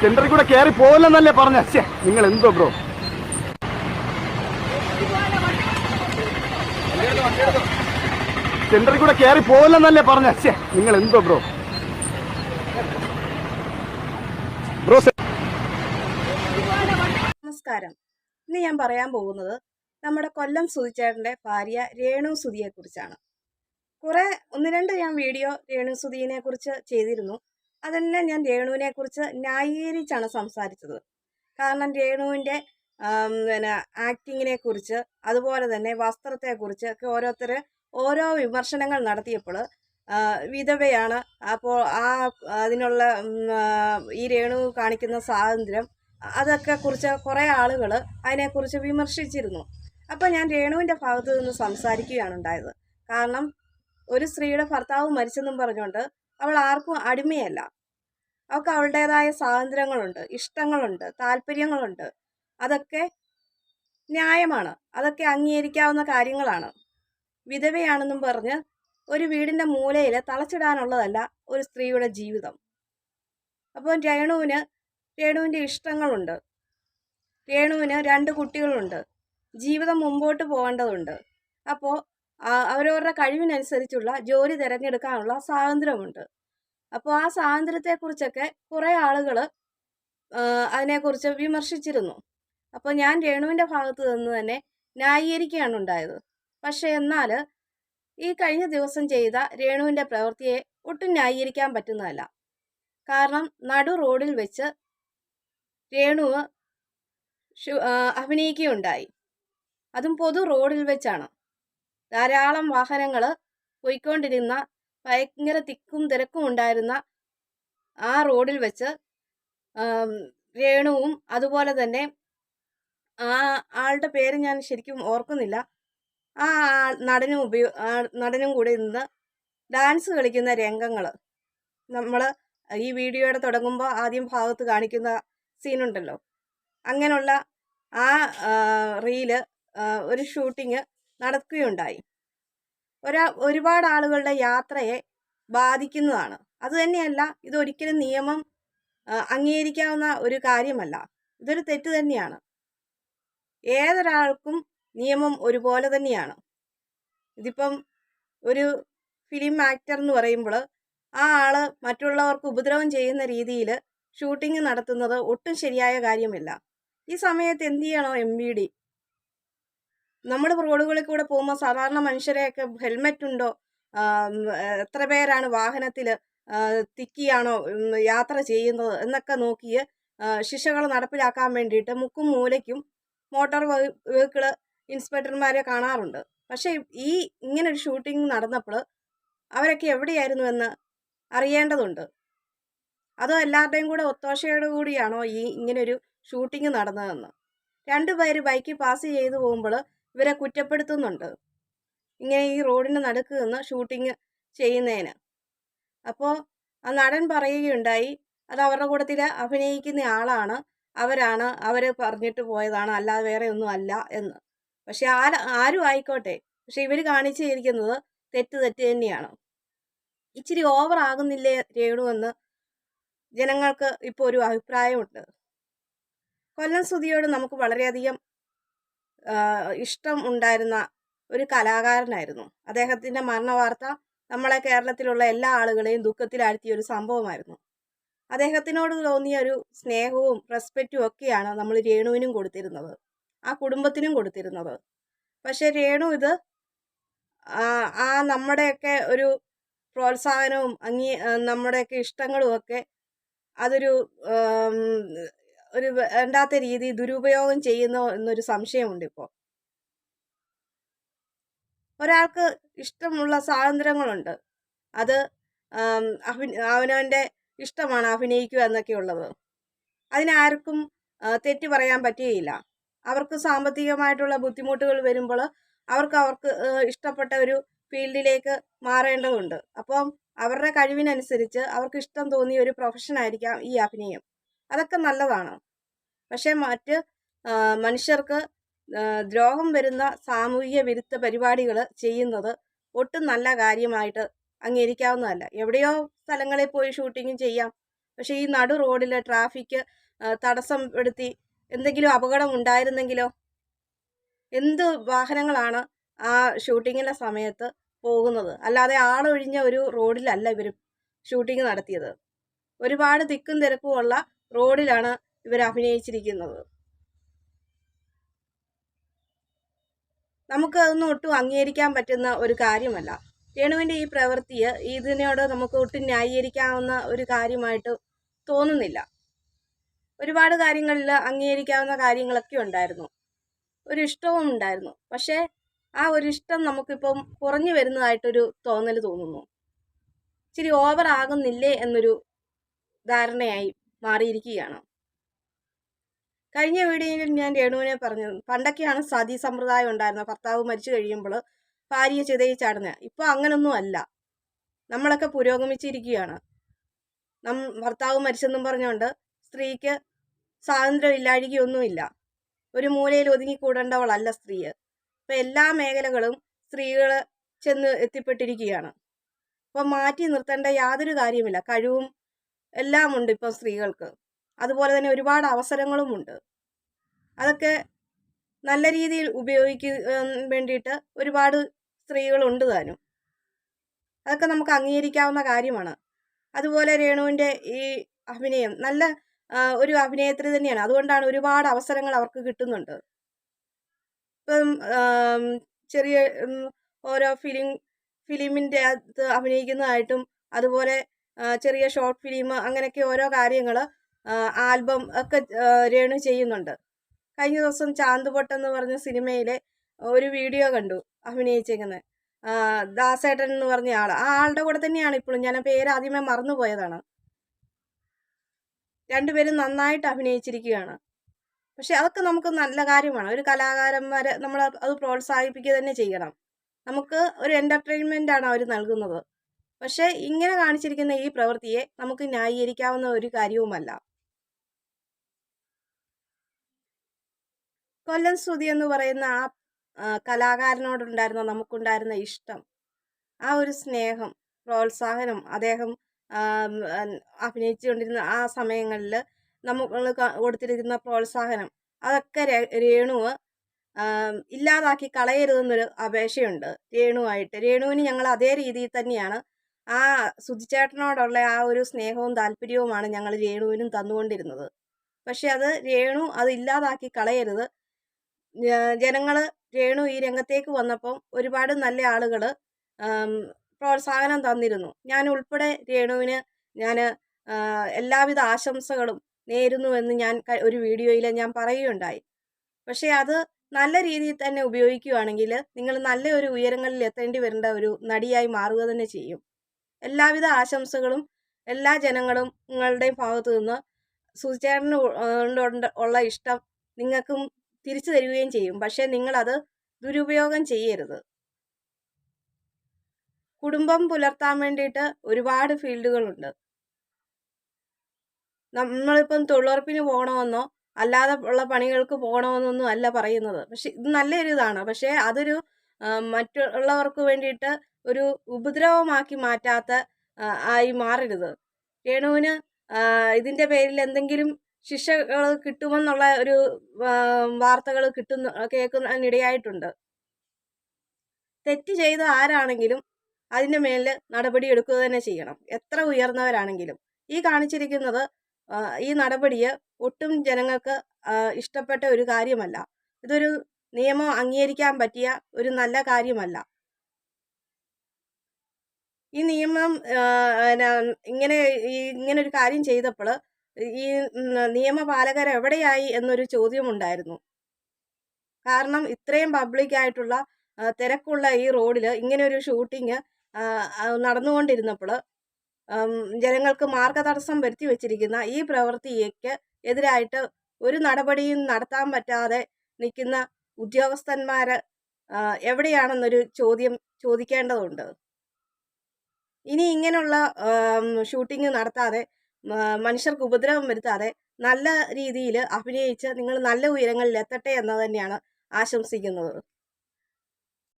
സെന്ററിൽ കൂടെ കയറി പോകില്ലെന്നല്ലേ പറഞ്ഞ? നിങ്ങൾ എന്തോ ബ്രോ സെന്ററിൽ കൂടെ കയറി പോകില്ലെന്നല്ലേ പറഞ്ഞ? നിങ്ങൾ എന്തോ ബ്രോ ബ്രോ നമസ്കാരം. ഇന്ന് ഞാൻ പറയാൻ പോകുന്നത് നമ്മുടെ കൊല്ലം സുധിച്ചേട്ടന്റെ ഭാര്യ രേണു സുധിയെ കുറിച്ചാണ് കുറെ ഒന്ന് രണ്ട് ഞാൻ വീഡിയോ രേണു സുധീനെ കുറിച്ച് ചെയ്തിരുന്നു. അതെല്ലാം ഞാൻ രേണുവിനെ കുറിച്ച് ന്യായീകരിച്ചാണ് സംസാരിച്ചത്. കാരണം രേണുവിന്റെ പിന്നെ ആക്ടിങ്ങിനെ കുറിച്ച് അതുപോലെ തന്നെ വസ്ത്രത്തെക്കുറിച്ച് ഒക്കെ ഓരോരുത്തർ ഓരോ വിമർശനങ്ങൾ നടത്തിയപ്പോൾ വിധവയാണ്. അപ്പോൾ ആ അതിനുള്ള ഈ രേണു കാണിക്കുന്ന സ്വാതന്ത്ര്യം അതൊക്കെ കുറിച്ച് കുറേ ആളുകൾ അതിനെക്കുറിച്ച് വിമർശിച്ചിരുന്നു. അപ്പോൾ ഞാൻ രേണുവിന്റെ ഭാഗത്തു നിന്ന് സംസാരിക്കുകയാണ് ഉണ്ടായത്. കാരണം ഒരു സ്ത്രീയുടെ ഭർത്താവ് മരിച്ചെന്നും പറഞ്ഞുകൊണ്ട് അവൾ ആർക്കും അടിമയല്ല. അവൾക്ക് അവളുടേതായ സ്വാതന്ത്ര്യങ്ങളുണ്ട് ഇഷ്ടങ്ങളുണ്ട് താല്പര്യങ്ങളുണ്ട്. അതൊക്കെ ന്യായമാണ്. അതൊക്കെ അംഗീകരിക്കാവുന്ന കാര്യങ്ങളാണ്. വിധവയാണെന്നും പറഞ്ഞ് ഒരു വീടിന്റെ മൂലയിൽ തളച്ചിടാനുള്ളതല്ല ഒരു സ്ത്രീയുടെ ജീവിതം. അപ്പോൾ രേണുവിന് രേണുവിന്റെ ഇഷ്ടങ്ങളുണ്ട്. രേണുവിന് രണ്ട് കുട്ടികളുണ്ട്. ജീവിതം മുമ്പോട്ട് പോകേണ്ടതുണ്ട്. അപ്പോൾ അവരവരുടെ കഴിവിനനുസരിച്ചുള്ള ജോലി തിരഞ്ഞെടുക്കാനുള്ള സ്വാതന്ത്ര്യമുണ്ട്. അപ്പോൾ ആ സ്വാതന്ത്ര്യത്തെക്കുറിച്ചൊക്കെ കുറേ ആളുകൾ അതിനെക്കുറിച്ച് വിമർശിച്ചിരുന്നു. അപ്പോൾ ഞാൻ രേണുവിന്റെ ഭാഗത്ത് നിന്ന് തന്നെ ന്യായീകരിക്കുകയാണ് ഉണ്ടായത് പക്ഷേ എന്നാൽ ഈ കഴിഞ്ഞ ദിവസം ചെയ്ത രേണുവിന്റെ പ്രവൃത്തിയെ ഒട്ടും ന്യായീകരിക്കാൻ പറ്റുന്നതല്ല. കാരണം നടു റോഡിൽ വെച്ച് രേണുവ് അഭിനയിക്കുകയുണ്ടായി. അതും പൊതു റോഡിൽ വെച്ചാണ്. ധാരാളം വാഹനങ്ങൾ പോയിക്കൊണ്ടിരുന്ന ഭയങ്കര തിക്കും തിരക്കും ഉണ്ടായിരുന്ന ആ റോഡിൽ വെച്ച് രേണുവും അതുപോലെ തന്നെ ആ ആളുടെ പേര് ഞാൻ ശരിക്കും ഓർക്കുന്നില്ല. ആ നടനും ഉപയോ നടനും കൂടെ നിന്ന് ഡാൻസ് കളിക്കുന്ന രംഗങ്ങൾ നമ്മൾ ഈ വീഡിയോയുടെ തുടങ്ങുമ്പോൾ ആദ്യം ഭാഗത്ത് കാണിക്കുന്ന സീനുണ്ടല്ലോ. അങ്ങനെയുള്ള ആ, റീൽ ഒരു ഷൂട്ടിങ് നടക്കുകയുണ്ടായി. ഒരാ ഒരുപാട് ആളുകളുടെ യാത്രയെ ബാധിക്കുന്നതാണ്. അതുതന്നെയല്ല ഇതൊരിക്കലും നിയമം അംഗീകരിക്കാവുന്ന ഒരു കാര്യമല്ല. ഇതൊരു തെറ്റ് തന്നെയാണ്. ഏതൊരാൾക്കും നിയമം ഒരുപോലെ തന്നെയാണ്. ഇതിപ്പം ഒരു ഫിലിം ആക്ടർ എന്ന് പറയുമ്പോൾ ആ ആൾ മറ്റുള്ളവർക്ക് ഉപദ്രവം ചെയ്യുന്ന രീതിയിൽ ഷൂട്ടിംഗ് നടത്തുന്നത് ഒട്ടും ശരിയായ കാര്യമില്ല. ഈ സമയത്ത് എന്ത് ചെയ്യണോ എം വി ഡി? നമ്മൾ റോഡുകളിൽ കൂടെ പോകുമ്പോൾ സാധാരണ മനുഷ്യരെയൊക്കെ ഹെൽമെറ്റ് ഉണ്ടോ? എത്ര പേരാണ് വാഹനത്തിൽ തിക്കിയാണോ യാത്ര ചെയ്യുന്നത് എന്നൊക്കെ നോക്കി ശിക്ഷകൾ നടപ്പിലാക്കാൻ വേണ്ടിയിട്ട് മുക്കും മൂലയ്ക്കും മോട്ടോർ വെഹിക്കിൾ ഇൻസ്പെക്ടർമാരെ കാണാറുണ്ട്. പക്ഷേ ഈ ഇങ്ങനൊരു ഷൂട്ടിംഗ് നടന്നപ്പോൾ അവരൊക്കെ എവിടെയായിരുന്നു എന്ന് അറിയേണ്ടതുണ്ട്. അതോ എല്ലാവരുടെയും കൂടെ ഒത്തോഷയോടു കൂടിയാണോ ഈ ഇങ്ങനൊരു ഷൂട്ടിംഗ് നടന്നതെന്ന്? രണ്ടുപേര് ബൈക്കിൽ പാസ് ചെയ്തു പോകുമ്പോൾ ഇവരെ കുറ്റപ്പെടുത്തുന്നുണ്ട്. ഇങ്ങനെ ഈ റോഡിന് നടുക്ക് നിന്ന് ഷൂട്ടിങ് ചെയ്യുന്നതിന്. അപ്പോൾ ആ നടൻ പറയുകയുണ്ടായി അത് അവരുടെ കൂട്ടത്തിൽ അഭിനയിക്കുന്ന ആളാണ്. അവരാണ് അവർ പറഞ്ഞിട്ട് പോയതാണ്. അല്ലാതെ വേറെ ഒന്നും അല്ല എന്ന്. പക്ഷെ ആര ആരും ആയിക്കോട്ടെ. പക്ഷെ ഇവർ കാണിച്ചിരിക്കുന്നത് തെറ്റ് തെറ്റ് തന്നെയാണ്. ഇച്ചിരി ഓവർ ആകുന്നില്ലേ രേണു എന്ന് ജനങ്ങൾക്ക് ഇപ്പോൾ ഒരു അഭിപ്രായമുണ്ട്. കൊല്ലം സ്തുതിയോട് നമുക്ക് വളരെയധികം ഇഷ്ടം ഉണ്ടായിരുന്ന ഒരു കലാകാരനായിരുന്നു. അദ്ദേഹത്തിന്റെ മരണവാർത്ത നമ്മളെ കേരളത്തിലുള്ള എല്ലാ ആളുകളെയും ദുഃഖത്തിലാഴ്ത്തിയ ഒരു സംഭവമായിരുന്നു. അദ്ദേഹത്തിനോട് തോന്നിയ ഒരു സ്നേഹവും റെസ്പെക്റ്റും ഒക്കെയാണ് നമ്മൾ രേണുവിനും കൊടുത്തിരുന്നത്. ആ കുടുംബത്തിനും കൊടുത്തിരുന്നത്. പക്ഷെ രേണു ഇത് ആ നമ്മുടെയൊക്കെ ഒരു പ്രോത്സാഹനവും ആ, നമ്മുടെയൊക്കെ ഇഷ്ടങ്ങളും ഒക്കെ അതൊരു ഒരു വേണ്ടാത്ത രീതി ദുരുപയോഗം ചെയ്യുന്നു എന്നൊരു സംശയമുണ്ട് ഇപ്പോൾ ഒരാൾക്ക് ഇഷ്ടമുള്ള സ്വാതന്ത്ര്യങ്ങളുണ്ട്. അത് അഭി അവനവന്റെ ഇഷ്ടമാണ് അഭിനയിക്കുക എന്നൊക്കെ ഉള്ളത്. അതിനാർക്കും തെറ്റ് പറയാൻ പറ്റുകയില്ല. അവർക്ക് സാമ്പത്തികമായിട്ടുള്ള ബുദ്ധിമുട്ടുകൾ വരുമ്പോൾ അവർക്ക് അവർക്ക് ഇഷ്ടപ്പെട്ട ഒരു ഫീൽഡിലേക്ക് മാറേണ്ടതുണ്ട്. അപ്പം അവരുടെ കഴിവിനനുസരിച്ച് അവർക്ക് ഇഷ്ടം തോന്നിയ ഒരു പ്രൊഫഷനായിരിക്കാം ഈ അഭിനയം. അതൊക്കെ നല്ലതാണ്. പക്ഷേ മറ്റ് മനുഷ്യർക്ക് ദ്രോഹം വരുന്ന സാമൂഹിക വിരുദ്ധ പരിപാടികൾ ചെയ്യുന്നത് ഒട്ടും നല്ല കാര്യമായിട്ട് അംഗീകരിക്കാവുന്നതല്ല. എവിടെയോ സ്ഥലങ്ങളിൽ പോയി ഷൂട്ടിങ് ചെയ്യാം. പക്ഷേ ഈ നടു റോഡിൽ ട്രാഫിക് തടസ്സപ്പെടുത്തി എന്തെങ്കിലും അപകടം ഉണ്ടായിരുന്നെങ്കിലോ? എന്ത് വാഹനങ്ങളാണ് ആ ഷൂട്ടിങ്ങിന്റെ സമയത്ത് പോകുന്നത്? അല്ലാതെ ആളൊഴിഞ്ഞ ഒരു റോഡിലല്ല ഇവർ ഷൂട്ടിംഗ് നടത്തിയത്. ഒരുപാട് തിക്കും തിരക്കുമുള്ള റോഡിലാണ് ഇവർ അഭിനയിച്ചിരിക്കുന്നത്. നമുക്ക് അതൊന്നും ഒട്ടും അംഗീകരിക്കാൻ പറ്റുന്ന ഒരു കാര്യമല്ല. രേണുവിന്റെ ഈ പ്രവൃത്തിയെ ഇതിനോട് നമുക്ക് ഒട്ടും ന്യായീകരിക്കാവുന്ന ഒരു കാര്യമായിട്ട് തോന്നുന്നില്ല. ഒരുപാട് കാര്യങ്ങളിൽ അംഗീകരിക്കാവുന്ന കാര്യങ്ങളൊക്കെ ഉണ്ടായിരുന്നു. ഒരു ഇഷ്ടവും ഉണ്ടായിരുന്നു. പക്ഷേ ആ ഒരു ഇഷ്ടം നമുക്കിപ്പം കുറഞ്ഞു വരുന്നതായിട്ടൊരു തോന്നൽ തോന്നുന്നു. ഇച്ചിരി ഓവർ ആകുന്നില്ലേ എന്നൊരു ധാരണയായി മാറിയിരിക്കുകയാണ്. കഴിഞ്ഞ വീഡിയോയിൽ ഞാൻ രേണുവിനെ പറഞ്ഞു പണ്ടൊക്കെയാണ് സതി സമ്പ്രദായം ഉണ്ടായിരുന്നത്. ഭർത്താവ് മരിച്ചു കഴിയുമ്പോൾ ഭാര്യയെ ചിതയിച്ചാടുന്നത് ഇപ്പോൾ അങ്ങനൊന്നും അല്ല. നമ്മളൊക്കെ പുരോഗമിച്ചിരിക്കുകയാണ്. നം ഭർത്താവ് മരിച്ചെന്നും പറഞ്ഞുകൊണ്ട് സ്ത്രീക്ക് സ്വാതന്ത്ര്യം ഇല്ലാഴികയൊന്നുമില്ല. ഒരു മൂലയിൽ ഒതുങ്ങിക്കൂടേണ്ടവളല്ല സ്ത്രീ ഇപ്പം എല്ലാ മേഖലകളും സ്ത്രീകൾ ചെന്ന് എത്തിപ്പെട്ടിരിക്കുകയാണ്. അപ്പം മാറ്റി നിർത്തേണ്ട യാതൊരു കാര്യമില്ല കഴിവും എല്ലാം ഉണ്ട് ഇപ്പം സ്ത്രീകൾക്ക്. അതുപോലെ തന്നെ ഒരുപാട് അവസരങ്ങളുമുണ്ട് അതൊക്കെ നല്ല രീതിയിൽ ഉപയോഗിക്കാൻ വേണ്ടിയിട്ട് ഒരുപാട് സ്ത്രീകളുണ്ട് താനും. അതൊക്കെ നമുക്ക് അംഗീകരിക്കാവുന്ന കാര്യമാണ്. അതുപോലെ രേണുവിന്റെ ഈ അഭിനയം നല്ല ഒരു അഭിനേത്രി തന്നെയാണ്. അതുകൊണ്ടാണ് ഒരുപാട് അവസരങ്ങൾ അവർക്ക് കിട്ടുന്നുണ്ട്. ഇപ്പം ചെറിയ ഓരോ ഫിലിം ഫിലിമിന്റെ അകത്ത് അഭിനയിക്കുന്നതായിട്ടും അതുപോലെ ചെറിയ ഷോർട്ട് ഫിലിം അങ്ങനെയൊക്കെ ഓരോ കാര്യങ്ങൾ ആൽബം ഒക്കെ രേണു ചെയ്യുന്നുണ്ട്. കഴിഞ്ഞ ദിവസം ചാന്തുപൊട്ട് എന്ന് പറഞ്ഞ സിനിമയിലെ ഒരു വീഡിയോ കണ്ടു അഭിനയിച്ചേക്കുന്നത് ദാസേട്ടൻ എന്ന് പറഞ്ഞ ആൾ ആ ആളുടെ കൂടെ തന്നെയാണ് ഇപ്പോഴും. ഞാൻ പേര് ആദ്യമേ മറന്നുപോയതാണ്. രണ്ടുപേരും നന്നായിട്ട് അഭിനയിച്ചിരിക്കുകയാണ്. പക്ഷെ അതൊക്കെ നമുക്ക് നല്ല കാര്യമാണ്. ഒരു കലാകാരന്മാരെ നമ്മൾ അത് പ്രോത്സാഹിപ്പിക്കുക തന്നെ ചെയ്യണം. നമുക്ക് ഒരു എന്റർടൈൻമെന്റ് ആണ് അവർ നൽകുന്നത്. പക്ഷേ ഇങ്ങനെ കാണിച്ചിരിക്കുന്ന ഈ പ്രവൃത്തിയെ നമുക്ക് ന്യായീകരിക്കാവുന്ന ഒരു കാര്യവുമല്ല. കൊല്ലം സ്തുതി എന്ന് പറയുന്ന ആ കലാകാരനോടുണ്ടായിരുന്ന നമുക്കുണ്ടായിരുന്ന ഇഷ്ടം ആ ഒരു സ്നേഹം പ്രോത്സാഹനം അദ്ദേഹം അഭിനയിച്ചുകൊണ്ടിരുന്ന ആ സമയങ്ങളിൽ നമുക്ക് കൊടുത്തിരിക്കുന്ന പ്രോത്സാഹനം അതൊക്കെ രേണുവ് ഇല്ലാതാക്കി കളയരുതെന്നൊരു അപേക്ഷയുണ്ട്. രേണുവായിട്ട്. രേണുവിന് ഞങ്ങൾ അതേ രീതിയിൽ തന്നെയാണ് ആ സുധിച്ചേട്ടനോടുള്ള ആ ഒരു സ്നേഹവും താല്പര്യവുമാണ് ഞങ്ങൾ രേണുവിനും തന്നുകൊണ്ടിരുന്നത്. പക്ഷെ അത് രേണു അത് ഇല്ലാതാക്കി കളയരുത്. ജനങ്ങൾ രേണു ഈ രംഗത്തേക്ക് വന്നപ്പം ഒരുപാട് നല്ല ആളുകൾ പ്രോത്സാഹനം തന്നിരുന്നു. ഞാൻ ഉൾപ്പെടെ രേണുവിന് ഞാൻ എല്ലാവിധ ആശംസകളും നേരുന്നുവെന്ന് ഞാൻ ഒരു വീഡിയോയിൽ ഞാൻ പറയുകയുണ്ടായി. പക്ഷേ അത് നല്ല രീതിയിൽ തന്നെ ഉപയോഗിക്കുകയാണെങ്കിൽ നിങ്ങൾ നല്ല ഒരു ഉയരങ്ങളിൽ എത്തേണ്ടി വരേണ്ട ഒരു നടിയായി മാറുക തന്നെ ചെയ്യും. എല്ലാവിധ ആശംസകളും എല്ലാ ജനങ്ങളും നിങ്ങളുടെയും ഭാഗത്തു നിന്ന് സുചേട്ടന് ഉള്ള ഇഷ്ടം നിങ്ങൾക്കും തിരിച്ചു തരികയും ചെയ്യും. പക്ഷേ നിങ്ങളത് ദുരുപയോഗം ചെയ്യരുത്. കുടുംബം പുലർത്താൻ വേണ്ടിയിട്ട് ഒരുപാട് ഫീൽഡുകളുണ്ട്. നമ്മളിപ്പം തൊഴിലുറപ്പിന് പോകണമെന്നോ അല്ലാതെ ഉള്ള പണികൾക്ക് പോകണമെന്നൊന്നും അല്ല പറയുന്നത്. പക്ഷെ ഇത് നല്ലൊരു ഇതാണ് പക്ഷേ അതൊരു മറ്റുള്ളവർക്ക് വേണ്ടിയിട്ട് ഒരു ഉപദ്രവമാക്കി മാറ്റാത്ത ആയി മാറരുത്. രേണുവിന് ഇതിന്റെ പേരിൽ എന്തെങ്കിലും ശിക്ഷകൾ കിട്ടുമെന്നുള്ള ഒരു വാർത്തകൾ കിട്ടുന്ന കേൾക്കുന്നതിനിടയായിട്ടുണ്ട്. തെറ്റ് ചെയ്ത ആരാണെങ്കിലും അതിന്റെ മേലിൽ നടപടി എടുക്കുക തന്നെ ചെയ്യണം. എത്ര ഉയർന്നവരാണെങ്കിലും. ഈ കാണിച്ചിരിക്കുന്നത് ഈ നടപടിയെ ഒട്ടും ജനങ്ങൾക്ക് ഇഷ്ടപ്പെട്ട ഒരു കാര്യമല്ല. ഇതൊരു നിയമം അംഗീകരിക്കാൻ പറ്റിയ ഒരു നല്ല കാര്യമല്ല. ഈ നിയമം ഇങ്ങനെ ഇങ്ങനെ ഒരു കാര്യം ചെയ്തപ്പോൾ ഈ നിയമപാലകർ എവിടെയായി എന്നൊരു ചോദ്യമുണ്ടായിരുന്നു. കാരണം ഇത്രയും പബ്ലിക്കായിട്ടുള്ള തിരക്കുള്ള ഈ റോഡിൽ ഇങ്ങനെ ഒരു ഷൂട്ടിങ് നടന്നുകൊണ്ടിരുന്നപ്പോൾ ജനങ്ങൾക്ക് മാർഗതടസ്സം വരുത്തി വച്ചിരിക്കുന്ന ഈ പ്രവൃത്തിക്ക് എതിരായിട്ട് ഒരു നടപടിയും നടത്താൻ പറ്റാതെ നിൽക്കുന്ന ഉദ്യോഗസ്ഥന്മാർ എവിടെയാണെന്നൊരു ചോദ്യം ചോദിക്കേണ്ടതുണ്ട്. ഇനി ഇങ്ങനെയുള്ള ഷൂട്ടിംഗ് നടത്താതെ മനുഷ്യർക്ക് ഉപദ്രവം വരുത്താതെ നല്ല രീതിയിൽ അഭിനയിച്ച് നിങ്ങൾ നല്ല ഉയരങ്ങളിൽ എത്തട്ടെ എന്ന് തന്നെയാണ് ആശംസിക്കുന്നത്.